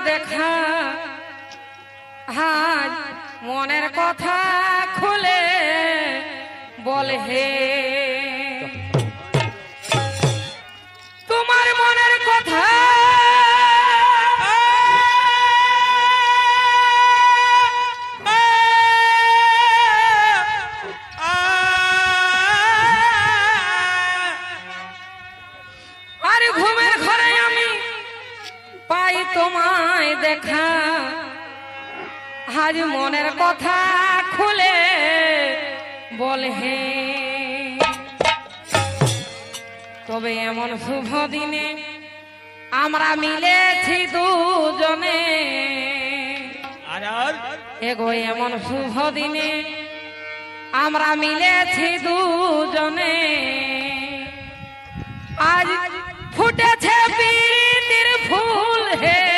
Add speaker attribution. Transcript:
Speaker 1: দেখা। হাজ মনের কথা খুলে বল হে। তোমার মনের কথা। আর ঘুমের ঘরে তোমায় দেখা। আজ মনের কথা খুলে বল হে। তবে এমন শুভ দিনে আমরা মিলেছি দুজনে। এগো এমন শুভ দিনে আমরা মিলেছি দুজনে। আজ ফুটেছে hey.